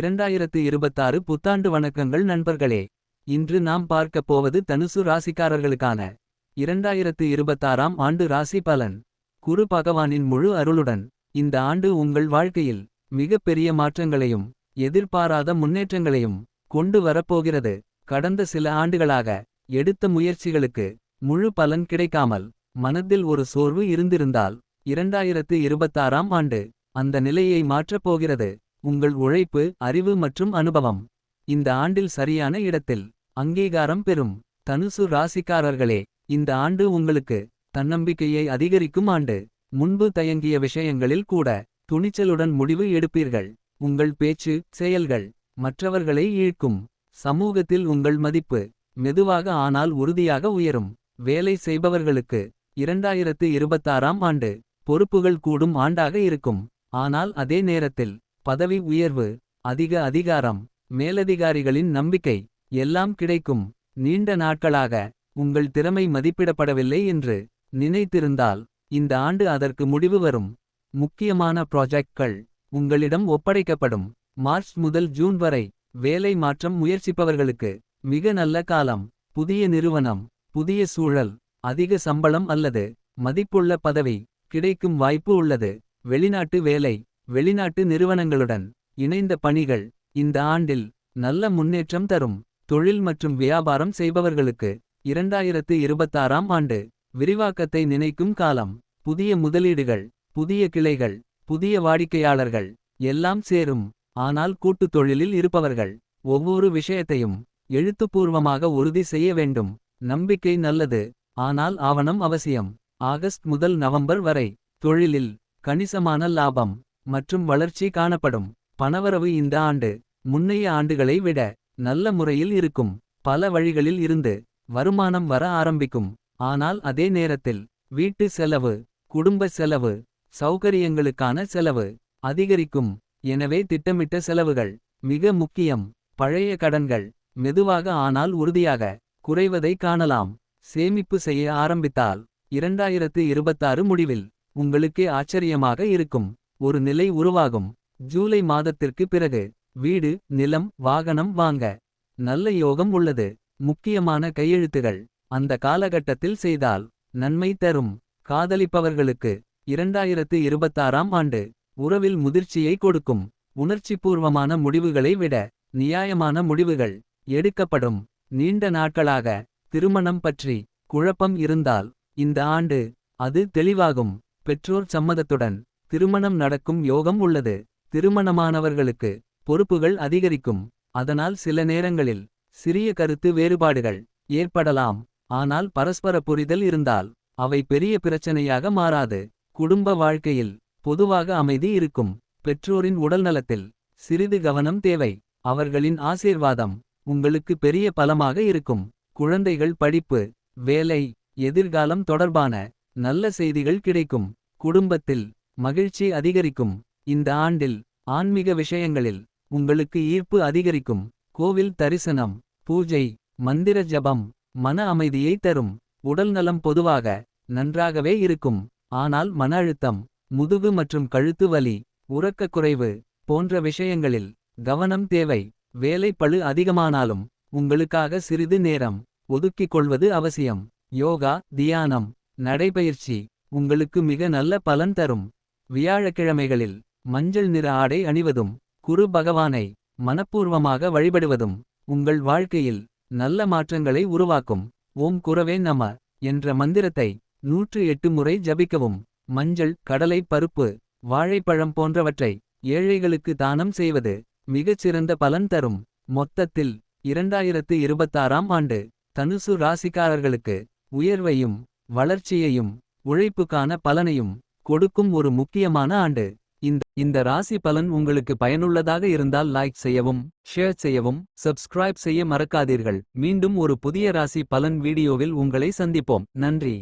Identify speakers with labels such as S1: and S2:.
S1: இரண்டாயிரத்து இருபத்தாறு புத்தாண்டு வணக்கங்கள் நண்பர்களே. இன்று நாம் பார்க்கப் போவது தனுசு ராசிக்காரர்களுக்கான இரண்டாயிரத்து இருபத்தாறாம் ஆண்டு ராசி பலன். குரு பகவானின் முழு அருளுடன் இந்த ஆண்டு உங்கள் வாழ்க்கையில் மிகப்பெரிய மாற்றங்களையும் எதிர்பாராத முன்னேற்றங்களையும் கொண்டு வரப்போகிறது. கடந்த சில ஆண்டுகளாக எடுத்த முயற்சிகளுக்கு முழு பலன் கிடைக்காமல் மனதில் ஒரு சோர்வு இருந்திருந்தால் இரண்டாயிரத்து இருபத்தாறாம் ஆண்டு அந்த நிலையை மாற்றப் போகிறது. உங்கள் உழைப்பு அறிவு மற்றும் அனுபவம். இந்த ஆண்டில் சரியான இடத்தில் அங்கீகாரம் பெறும். தனுசு ராசிக்காரர்களே இந்த ஆண்டு உங்களுக்கு தன்னம்பிக்கையை அதிகரிக்கும் ஆண்டு. முன்பு தயங்கிய விஷயங்களில் கூட துணிச்சலுடன் முடிவு எடுப்பீர்கள். உங்கள் பேச்சு செயல்கள் மற்றவர்களை ஈழ்க்கும் சமூகத்தில் உங்கள் மதிப்பு மெதுவாக ஆனால் உறுதியாக உயரும். வேலை செய்பவர்களுக்கு இரண்டாயிரத்து இருபத்தாறாம் ஆண்டு பொறுப்புகள் கூடும் ஆண்டாக இருக்கும். ஆனால் அதே நேரத்தில் பதவி உயர்வு அதிக அதிகாரம் மேலதிகாரிகளின் நம்பிக்கை எல்லாம் கிடைக்கும். நீண்ட நாட்களாக உங்கள் திறமை மதிப்பிடப்படவில்லை என்று நினைத்திருந்தால் இந்த ஆண்டு அதற்கு முடிவு வரும். முக்கியமான ப்ராஜெக்ட்கள் உங்களிடம் ஒப்படைக்கப்படும். மார்ச் முதல் ஜூன் வரை வேலை மாற்றம் முயற்சிப்பவர்களுக்கு மிக நல்ல காலம். புதிய நிறுவனம் புதிய சூழல் அதிக சம்பளம் அல்லது மதிப்புள்ள பதவி கிடைக்கும் வாய்ப்பு உள்ளது. வெளிநாட்டு வேலை வெளிநாட்டு நிறுவனங்களுடன் இணைந்த பணிகள் இந்த ஆண்டில் நல்ல முன்னேற்றம் தரும். தொழில் மற்றும் வியாபாரம் செய்பவர்களுக்கு இரண்டாயிரத்து இருபத்தாறாம் ஆண்டு விரிவாக்கத்தை நினைக்கும் காலம். புதிய முதலீடுகள் புதிய கிளைகள் புதிய வாடிக்கையாளர்கள் எல்லாம் சேரும். ஆனால் கூட்டுத் தொழிலில் இருப்பவர்கள் ஒவ்வொரு விஷயத்தையும் எழுத்துப்பூர்வமாக உறுதி செய்ய வேண்டும். நம்பிக்கை நல்லது ஆனால் ஆவணம் அவசியம். ஆகஸ்ட் முதல் நவம்பர் வரை தொழிலில் கணிசமான லாபம் மற்றும் வளர்ச்சி காணப்படும். பணவரவு இந்த ஆண்டு முன்னைய ஆண்டுகளை விட நல்ல முறையில் இருக்கும். பல வழிகளில் இருந்து வருமானம் வர ஆரம்பிக்கும். ஆனால் அதே நேரத்தில் வீட்டு செலவு குடும்ப செலவு சௌகரியங்களுக்கான செலவு அதிகரிக்கும். எனவே திட்டமிட்ட செலவுகள் மிக முக்கியம். பழைய கடன்கள் மெதுவாக ஆனால் உறுதியாக குறைவதை காணலாம். சேமிப்பு செய்ய ஆரம்பித்தால் இரண்டாயிரத்து இருபத்தாறு முடிவில் உங்களுக்கே ஆச்சரியமாக இருக்கும். ஒரு நிலை உருவாகும். ஜூலை மாதத்திற்கு பிறகு வீடு நிலம் வாகனம் வாங்க நல்ல யோகம் உள்ளது. முக்கியமான கையெழுத்துகள். அந்த காலகட்டத்தில் செய்தால் நன்மை தரும். காதலிப்பவர்களுக்கு இரண்டாயிரத்து இருபத்தாறாம் ஆண்டு உறவில் முதிர்ச்சியை கொடுக்கும். உணர்ச்சிபூர்வமான முடிவுகளை விட நியாயமான முடிவுகள் எடுக்கப்படும். நீண்ட நாட்களாக திருமணம் பற்றி குழப்பம் இருந்தால் இந்த ஆண்டு அது தெளிவாகும். பெற்றோர் சம்மதத்துடன் திருமணம் நடக்கும் யோகம் உள்ளது. திருமணமானவர்களுக்கு பொறுப்புகள் அதிகரிக்கும். அதனால் சில நேரங்களில் சிறிய கருத்து வேறுபாடுகள் ஏற்படலாம். ஆனால் பரஸ்பர புரிதல் இருந்தால் அவை பெரிய பிரச்சனையாக மாறாது. குடும்ப வாழ்க்கையில் பொதுவாக அமைதி இருக்கும். பெற்றோரின் உடல்நலத்தில் சிறிது கவனம் தேவை. அவர்களின் ஆசீர்வாதம் உங்களுக்கு பெரிய பலமாக இருக்கும். குழந்தைகள் படிப்பு வேலை எதிர்காலம் தொடர்பான நல்ல செய்திகள் கிடைக்கும். குடும்பத்தில் மகிழ்ச்சி அதிகரிக்கும். இந்த ஆண்டில் ஆன்மீக விஷயங்களில் உங்களுக்கு ஈர்ப்பு அதிகரிக்கும். கோவில் தரிசனம் பூஜை மந்திர ஜபம் மன அமைதியை தரும். உடல்நலம் பொதுவாக நன்றாகவே இருக்கும். ஆனால் மன அழுத்தம் முதுகு மற்றும் கழுத்து வலி உறக்கக் குறைவு போன்ற விஷயங்களில் கவனம் தேவை. வேலை பளு அதிகமானாலும் உங்களுக்காக சிறிது நேரம் ஒதுக்கிக் கொள்வது அவசியம். யோகா தியானம் நடைபயிற்சி உங்களுக்கு மிக நல்ல பலன் தரும். வியாழக்கிழமைகளில் மஞ்சள் நிற ஆடை அணிவதும் குரு பகவானை மனப்பூர்வமாக வழிபடுவதும் உங்கள் வாழ்க்கையில் நல்ல மாற்றங்களை உருவாக்கும். ஓம் குரவே நம என்ற மந்திரத்தை நூற்று எட்டு முறை ஜபிக்கவும். மஞ்சள் கடலை பருப்பு வாழைப்பழம் போன்றவற்றை ஏழைகளுக்கு தானம் செய்வது மிகச்சிறந்த பலன் தரும். மொத்தத்தில் இரண்டாயிரத்து இருபத்தாறாம் ஆண்டு தனுசு ராசிக்காரர்களுக்கு உயர்வையும் வளர்ச்சியையும் உழைப்புக்கான பலனையும் கொடுக்கும் ஒரு முக்கியமான ஆண்டு. இந்த இந்த ராசி பலன் உங்களுக்கு பயனுள்ளதாக இருந்தால் லைக் செய்யவும் ஷேர் செய்யவும் சப்ஸ்கிரைப் செய்ய மறக்காதீர்கள். மீண்டும் ஒரு புதிய ராசி பலன் வீடியோவில் உங்களை சந்திப்போம். நன்றி.